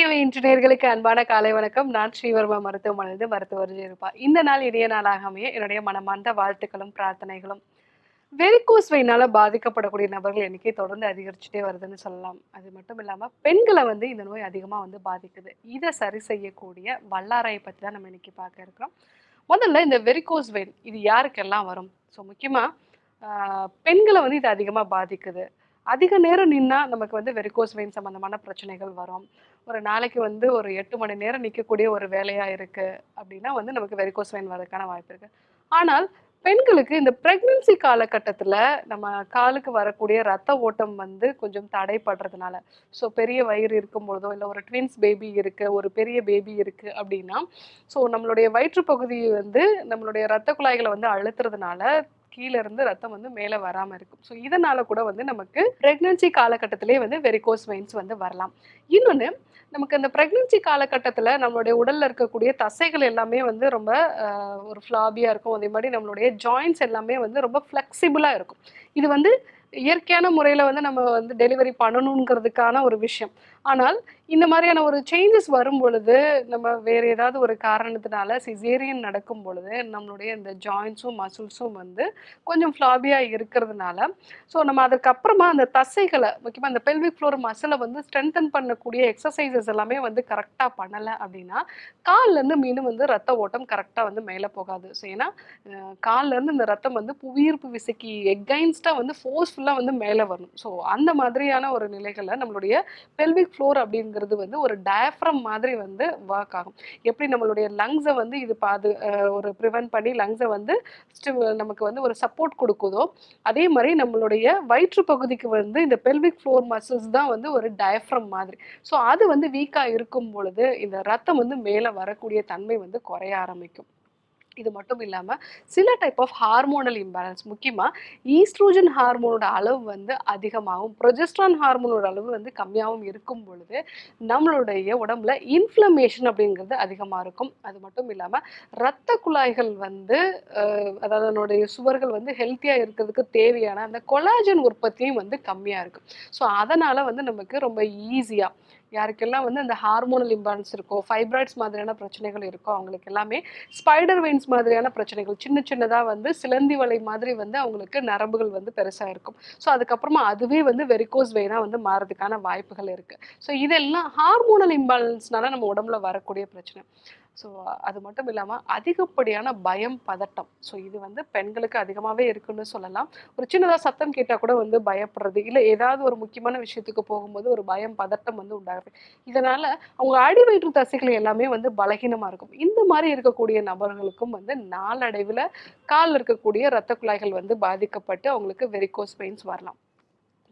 TV இன்ஜினியர்களுக்கு அன்பான காலை வணக்கம். நான் ஸ்ரீவர்மா மருத்துவமனையிலிருந்து மருத்துவர் இருப்பா இந்த நாள் இனிய நாளாக அமைய என்னுடைய மனமார்ந்த வாழ்த்துக்களும் பிரார்த்தனைகளும். வெரிகோஸ் வெயினால் பாதிக்கப்படக்கூடிய நபர்கள் எண்ணிக்கை தொடர்ந்து அதிகரிச்சுட்டே வருதுன்னு சொல்லலாம். அது மட்டும் இல்லாமல் பெண்களை வந்து இந்த நோய் அதிகமாக வந்து பாதிக்குது. இதை சரி செய்யக்கூடிய வல்லாரையை பற்றி தான் நம்ம இன்னைக்கு பார்க்க இருக்கிறோம். முதல்ல இந்த வெரிகோஸ் வெயின் இது யாருக்கெல்லாம் வரும்? ஸோ முக்கியமாக பெண்களை வந்து இது அதிகமாக பாதிக்குது. அதிக நேரம் நின்னா நமக்கு வந்து வெரிகோஸ் வெயின் சம்மந்தமான பிரச்சனைகள் வரும். ஒரு நாளைக்கு வந்து ஒரு எட்டு மணி நேரம் நிற்கக்கூடிய ஒரு வேலையாக இருக்குது அப்படின்னா வந்து நமக்கு வெரிகோஸ் வெயின் வரதுக்கான வாய்ப்பு இருக்குது ஆனால் பெண்களுக்கு இந்த ப்ரெக்னன்சி காலகட்டத்தில் நம்ம காலுக்கு வரக்கூடிய ரத்த ஓட்டம் வந்து கொஞ்சம் தடைப்படுறதுனால ஸோ பெரிய வயிறு இருக்கும் பொழுதோ இல்லை ஒரு ட்வின்ஸ் பேபி இருக்குது ஒரு பெரிய பேபி இருக்குது அப்படின்னா ஸோ நம்மளுடைய வயிற்று பகுதி வந்து நம்மளுடைய ரத்த குழாய்களை வந்து அழுத்துறதுனால கீழே இருந்து ரத்தம் வந்து மேலே வராமல் இருக்கும். ஸோ இதனால கூட வந்து நமக்கு ப்ரெக்னன்சி காலகட்டத்திலே வந்து வெரிகோஸ் வெயின்ஸ் வந்து வரலாம். இன்னொன்று நமக்கு அந்த ப்ரெக்னன்சி காலகட்டத்தில் நம்மளுடைய உடலில் இருக்கக்கூடிய தசைகள் எல்லாமே வந்து ரொம்ப ஒரு ஃப்ளாபியாக இருக்கும். அதே மாதிரி நம்மளுடைய ஜாயின்ஸ் எல்லாமே வந்து ரொம்ப ஃப்ளெக்சிபிளாக இருக்கும். இது வந்து இயற்கையான முறையில் வந்து நம்ம வந்து டெலிவரி பண்ணணுங்கிறதுக்கான ஒரு விஷயம். ஆனால் இந்த மாதிரியான ஒரு சேஞ்சஸ் வரும் பொழுது நம்ம வேறு ஏதாவது ஒரு காரணத்தினால சிசேரியன் நடக்கும் பொழுது நம்மளுடைய இந்த ஜாயின்ஸும் மசில்ஸும் வந்து கொஞ்சம் ஃப்ளாபியாக இருக்கிறதுனால ஸோ நம்ம அதுக்கப்புறமா அந்த தசைகளை முக்கியமாக அந்த பெல்விக் ஃப்ளோர் மசிலை வந்து ஸ்ட்ரென்தன் பண்ணக்கூடிய எக்ஸசைசஸ் எல்லாமே வந்து கரெக்டாக பண்ணலை அப்படின்னா கால்லேருந்து மீண்டும் வந்து ரத்த ஓட்டம் கரெக்டாக வந்து மேலே போகாது. ஸோ ஏன்னா கால்லேருந்து இந்த ரத்தம் வந்து புவியீர்ப்பு விசைக்கு எகைன்ஸ்டாக வந்து ஃபோர்ஸ்ஃபுல்லாக வந்து மேலே வரணும். ஸோ அந்த மாதிரியான ஒரு நிலைகளை நம்மளுடைய பெல்விக் ஃப்ளோர் அப்படிங்கிறது வந்து ஒரு டயஃப்ரம் மாதிரி வந்து ஒர்க் ஆகும். எப்படி நம்மளுடைய லங்ஸை வந்து இது பாது ஒரு ப்ரிவென்ட் பண்ணி லங்ஸை வந்து நமக்கு வந்து ஒரு சப்போர்ட் கொடுக்குதோ அதே மாதிரி நம்மளுடைய வயிற்று பகுதிக்கு வந்து இந்த பெல்விக் ஃப்ளோர் மசில்ஸ் தான் வந்து ஒரு டயஃப்ரம் மாதிரி. ஸோ அது வந்து வீக்காக இருக்கும் பொழுது இந்த ரத்தம் வந்து மேலே வரக்கூடிய தன்மை வந்து குறைய ஆரம்பிக்கும். இது மட்டும் இல்லாமல் சில டைப் ஆஃப் ஹார்மோனல் இம்பேலன்ஸ் முக்கியமாக ஈஸ்ட்ரோஜன் ஹார்மோனோட அளவு வந்து அதிகமாகவும் ப்ரொஜெஸ்ட்ரான் ஹார்மோனோட அளவு வந்து கம்மியாகவும் இருக்கும் பொழுது நம்மளுடைய உடம்புல இன்ஃப்ளமேஷன் அப்படிங்கிறது அதிகமாக இருக்கும். அது மட்டும் இல்லாமல் ரத்த குழாய்கள் வந்து அதாவது அதனுடைய சுவர்கள் வந்து ஹெல்த்தியாக இருக்கிறதுக்கு தேவையான அந்த கொலாஜன் உற்பத்தியும் வந்து கம்மியாக இருக்கும் ஸோ அதனால் வந்து நமக்கு ரொம்ப ஈஸியாக யாருக்கெல்லாம் வந்து அந்த ஹார்மோனல் இம்பேலன்ஸ் இருக்கோ ஃபைப்ராய்ட்ஸ் மாதிரியான பிரச்சனைகள் இருக்கோ அவங்களுக்கு எல்லாமே ஸ்பைடர் வெயின்ஸ் மாதிரியான பிரச்சனைகள் சின்ன சின்னதாக வந்து சிலந்தி வலை மாதிரி வந்து அவங்களுக்கு நரம்புகள் வந்து பெருசாக இருக்கும். ஸோ அதுக்கப்புறமா அதுவே வந்து வெரிகோஸ் வெயினாக வந்து மாறதுக்கான வாய்ப்புகள் இருக்குது ஸோ இதெல்லாம் ஹார்மோனல் இம்பேலன்ஸ்னால நம்ம உடம்புல வரக்கூடிய பிரச்சனை. ஸோ அது மட்டும் இல்லாமல் அதிகப்படியான பயம் பதட்டம். ஸோ இது வந்து பெண்களுக்கு அதிகமாகவே இருக்குன்னு சொல்லலாம். ஒரு சின்னதாக சத்தம் கேட்டால் கூட வந்து பயப்படுறது இல்லை ஏதாவது ஒரு முக்கியமான விஷயத்துக்கு போகும்போது ஒரு பயம் பதட்டம் வந்து உண்டாகுது. இதனால் அவங்க அடி வயிற்று தசைகள் எல்லாமே வந்து பலகீனமாக இருக்கும். இந்த மாதிரி இருக்கக்கூடிய நபர்களுக்கும் வந்து நாளடைவில் காலில் இருக்கக்கூடிய இரத்த குழாய்கள் வந்து பாதிக்கப்பட்டு அவங்களுக்கு வெரிகோஸ் வெயின்ஸ் வரலாம்.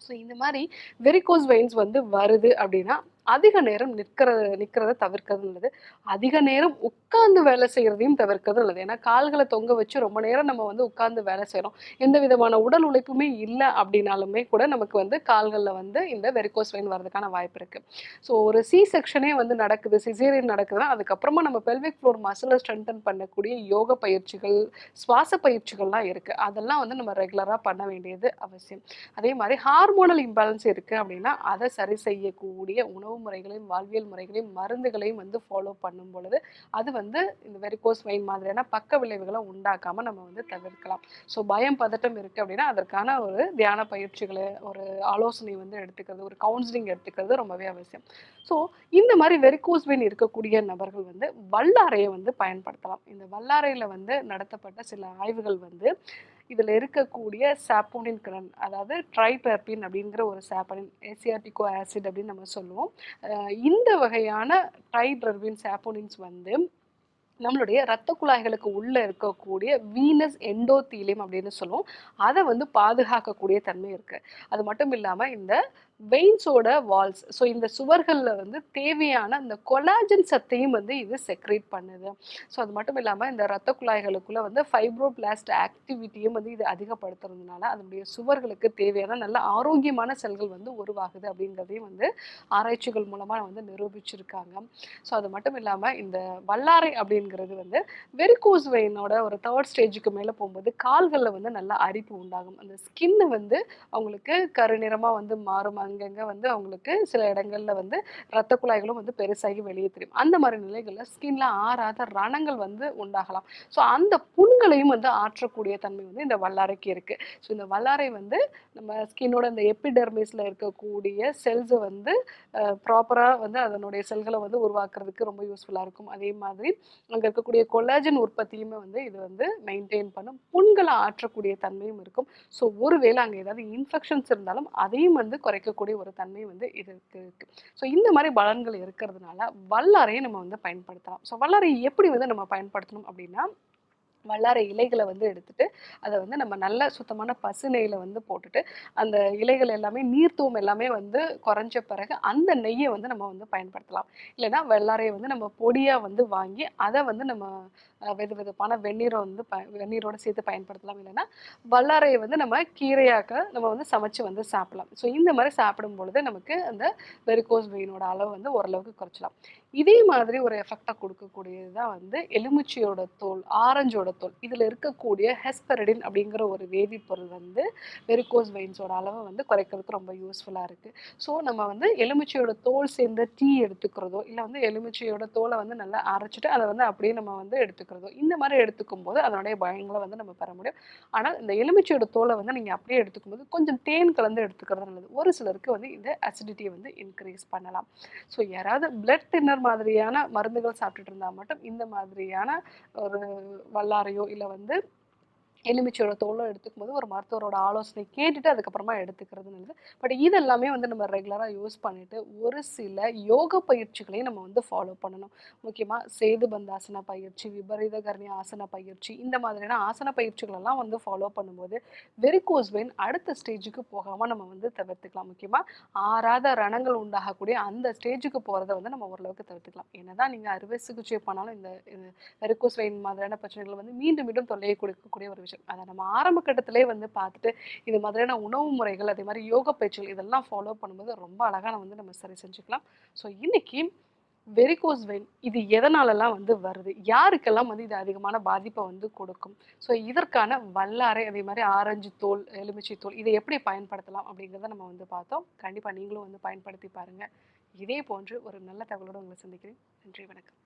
ஸோ இந்த மாதிரி வெரிகோஸ் வெயின்ஸ் வந்து வருது அப்படின்னா அதிக நேரம் நிற்கிறத நிற்கிறத தவிர்க்கிறது நல்லது. அதிக நேரம் உட்கார்ந்து வேலை செய்கிறதையும் தவிர்க்கிறது நல்லது. ஏன்னா கால்களை தொங்க வச்சு ரொம்ப நேரம் நம்ம வந்து உட்கார்ந்து வேலை செய்கிறோம் எந்த விதமான உடல் உழைப்புமே இல்லை அப்படின்னாலுமே கூட நமக்கு வந்து கால்களில் வந்து இந்த வெரிகோஸ் வெயின் வர்றதுக்கான வாய்ப்பு இருக்குது ஸோ ஒரு சி செக்ஷனே வந்து நடக்குது சிசேரியன் நடக்குதுன்னா அதுக்கப்புறமா நம்ம பெல்விக் ஃப்ளோர் மசிலை ஸ்ட்ரென்தன் பண்ணக்கூடிய யோக பயிற்சிகள் சுவாச பயிற்சிகள்லாம் இருக்குது அதெல்லாம் வந்து நம்ம ரெகுலராக பண்ண வேண்டியது அவசியம். அதே மாதிரி ஹார்மோனல் இம்பேலன்ஸ் இருக்குது அப்படின்னா அதை சரி செய்யக்கூடிய உணவு முறைகளையும் வாழ்வியல் முறைகளையும் மருந்துகளையும் வந்து ஃபாலோ பண்ணும் பொழுது அது வந்து இந்த வெரிகோஸ் வெயின் மாதிரியான பக்க விளைவுகளை உண்டாக்காமல் நம்ம வந்து தவிர்க்கலாம். ஸோ பயம் பதட்டம் இருக்குது அப்படின்னா அதற்கான ஒரு தியான பயிற்சிகளை ஒரு ஆலோசனை வந்து எடுத்துக்கிறது ஒரு கவுன்சிலிங் எடுத்துக்கிறது ரொம்பவே அவசியம். ஸோ இந்த மாதிரி வெரிகோஸ் வெயின் இருக்கக்கூடிய நபர்கள் வந்து வல்லாரையை வந்து பயன்படுத்தலாம். இந்த வல்லாரையில் வந்து நடத்தப்பட்ட சில ஆய்வுகள் வந்து இதில் இருக்கக்கூடிய சாப்போனின் கலன் அதாவது ட்ரைபெர்பின் அப்படிங்கிற ஒரு சாப்பனின் ஏசியாட்டிகோ ஆசிட் அப்படின்னு நம்ம சொல்லுவோம். இந்த வகையான ட்ரைபெர்பின் சாப்போனின்ஸ் வந்து நம்மளுடைய இரத்த குழாய்களுக்கு உள்ளே இருக்கக்கூடிய வீனஸ் எண்டோத்தீலியம் அப்படின்னு சொல்லுவோம். அதை வந்து பாதுகாக்கக்கூடிய தன்மை இருக்குது அது மட்டும் இல்லாமல் இந்த வெயின்ஸோட வால்ஸ் ஸோ இந்த சுவர்களில் வந்து தேவையான அந்த கொலாஜன் சத்தையும் வந்து இது செக்ரேட் பண்ணுது. ஸோ அது மட்டும் இல்லாமல் இந்த ரத்த குழாய்களுக்குள்ளே வந்து ஃபைப்ரோபிளாஸ்ட் ஆக்டிவிட்டியும் வந்து இது அதிகப்படுத்துறதுனால அதனுடைய சுவர்களுக்கு தேவையான நல்ல ஆரோக்கியமான செல்கள் வந்து உருவாகுது அப்படிங்கிறதையும் வந்து ஆராய்ச்சிகள் மூலமாக வந்து நிரூபிச்சிருக்காங்க. ஸோ அது மட்டும் இல்லாமல் இந்த வல்லாரை அப்படிங்கிறது வந்து வெரிகோஸ் வெயினோட ஒரு தேர்ட் ஸ்டேஜுக்கு மேலே போகும்போது கால்களில் வந்து நல்லா அரிப்பு உண்டாகும். அந்த ஸ்கின்னு வந்து அவங்களுக்கு கருநிறமாக வந்து மாறும் அங்கங்க வந்து அவங்களுக்கு சில இடங்கள்ல வந்து ரத்த குழாய்களும் வந்து பெருசாகி வெளியே தெரியும். அந்த மாதிரி நிலைகள்ல ஸ்கின்ல ஆறாத ரணங்கள் வந்து உண்டாகலாம். ஸோ அந்த புண்களையும் வந்து ஆற்றக்கூடிய தன்மை வந்து இந்த வல்லாரைக்கு இருக்கு. ஸோ இந்த வல்லாரை வந்து நம்ம ஸ்கின்னோட இந்த எபிடெர்மிஸ்ல இருக்கக்கூடிய செல்ஸை வந்து ப்ராப்பராக வந்து அதனுடைய செல்களை வந்து உருவாக்குறதுக்கு ரொம்ப யூஸ்ஃபுல்லாக இருக்கும். அதே மாதிரி அங்கே இருக்கக்கூடிய கொலாஜன் உற்பத்தியுமே வந்து இது வந்து மெயின்டைன் பண்ணும். புண்களை ஆற்றக்கூடிய தன்மையும் இருக்கும். ஸோ ஒருவேளை அங்கே ஏதாவது இன்ஃபெக்ஷன்ஸ் இருந்தாலும் அதையும் வந்து இருக்கக்கூடிய ஒரு தன்மை வந்து இது இருக்கு. ஸோ இந்த மாதிரி பலன்கள் இருக்கிறதுனால வல்லாரையும் நம்ம வந்து பயன்படுத்தலாம். ஸோ வல்லாரை எப்படி வந்து நம்ம பயன்படுத்தணும் அப்படின்னா வல்லாரை இலைகளை வந்து எடுத்துட்டு அதை வந்து நம்ம நல்ல சுத்தமான பசு நெய்யில் வந்து போட்டுட்டு அந்த இலைகள் எல்லாமே நீர்த்தூம் எல்லாமே வந்து குறைஞ்ச பிறகு அந்த நெய்யை வந்து நம்ம வந்து பயன்படுத்தலாம். இல்லைன்னா வெள்ளாரையை வந்து நம்ம பொடியாக வந்து வாங்கி அதை வந்து நம்ம வெது வெதுப்பான வெந்நீரை வந்து ப வெந்நீரோடு சேர்த்து பயன்படுத்தலாம். இல்லைன்னா வல்லாரையை வந்து நம்ம கீரையாக்க நம்ம வந்து சமைச்சு வந்து சாப்பிடலாம். ஸோ இந்த மாதிரி சாப்பிடும் பொழுது நமக்கு அந்த வெரிகோஸ் வெயினோட அளவு வந்து ஓரளவுக்கு குறைச்சலாம் இதே மாதிரி ஒரு எஃபெக்டாக கொடுக்கக்கூடியது தான் வந்து எலுமிச்சையோட தோல் ஆரஞ்சோட தோல். இதில் இருக்கக்கூடிய ஹெஸ்பெரடின் அப்படிங்கிற ஒரு வேதிப்பொருள் வந்து வெரிகோஸ் வெயின்ஸோட அளவை வந்து குறைக்கிறதுக்கு ரொம்ப யூஸ்ஃபுல்லாக இருக்குது ஸோ நம்ம வந்து எலுமிச்சையோட தோல் சேர்ந்த டீ எடுத்துக்கிறதோ இல்லை வந்து எலுமிச்சையோட தோலை வந்து நல்லா அரைச்சிட்டு அதை வந்து அப்படியே நம்ம வந்து எடுத்துக்கிறதோ இந்த மாதிரி எடுத்துக்கும் போது அதனுடைய பயங்களை வந்து நம்ம பெற முடியும். ஆனால் இந்த எலுமிச்சையோட தோலை வந்து நீங்கள் அப்படியே எடுத்துக்கும் போது கொஞ்சம் தேன் கலந்து எடுத்துக்கிறது நல்லது. ஒரு சிலருக்கு வந்து இந்த அசிடிட்டியை வந்து இன்க்ரீஸ் பண்ணலாம். ஸோ யாராவது பிளட் தின்னர் மாதிரியான மருந்துகள் சாப்பிட்டுட்டு இருந்தால் மட்டும் இந்த மாதிரியான ஒரு வல்லாரையோ இல்லை வந்து எலுமிச்சையோட தோலை எடுத்துக்கும் போது ஒரு மருத்துவரோட ஆலோசனை கேட்டுட்டு அதுக்கப்புறமா எடுத்துக்கிறது நல்லது. பட் இதெல்லாமே வந்து நம்ம ரெகுலராக யூஸ் பண்ணிட்டு ஒரு சில யோக பயிற்சிகளையும் நம்ம வந்து ஃபாலோ பண்ணணும். முக்கியமாக சேது பந்தாசன பயிற்சி விபரீத கர்ணி ஆசன பயிற்சி இந்த மாதிரியான ஆசன பயிற்சிகளெல்லாம் வந்து ஃபாலோ பண்ணும்போது வெரிகோஸ் வெயின் அடுத்த ஸ்டேஜுக்கு போகாமல் நம்ம வந்து தவிர்த்துக்கலாம். முக்கியமாக ஆறாத ரணங்கள் உண்டாகக்கூடிய அந்த ஸ்டேஜுக்கு போகிறத வந்து நம்ம ஓரளவுக்கு தவிர்த்துக்கலாம். என்னதான் நீங்கள் அறுவை சிகிச்சை பண்ணாலும் இந்த வெரிகோஸ் வெயின் மாதிரியான பிரச்சனைகள் வந்து மீண்டும் மீண்டும் தொல்லையை கொடுக்கக்கூடிய ஒரு விஷயம். அதை நம்ம ஆரம்ப கட்டத்திலே வந்து பார்த்துட்டு இது மாதிரியான உணவு முறைகள் அதே மாதிரி யோக பயிற்சிகள் இதெல்லாம் ஃபாலோ பண்ணும்போது ரொம்ப அழகாக வந்து நம்ம சரி செஞ்சுக்கலாம். ஸோ இன்னைக்கு வெரிகோஸ் வெயின் இது எதனாலலாம் வந்து வருது? யாருக்கெல்லாம் வந்து இது அதிகமான பாதிப்பை வந்து கொடுக்கும்? ஸோ இதற்கான வல்லாரை அதே மாதிரி ஆரஞ்சு தோல் எலுமிச்சை தோல் இதை எப்படி பயன்படுத்தலாம் அப்படிங்கிறத நம்ம வந்து பார்த்தோம். கண்டிப்பாக நீங்களும் வந்து பயன்படுத்தி பாருங்கள் இதே போன்று ஒரு நல்ல தகவலோடு உங்களை சந்திக்கிறேன். நன்றி வணக்கம்.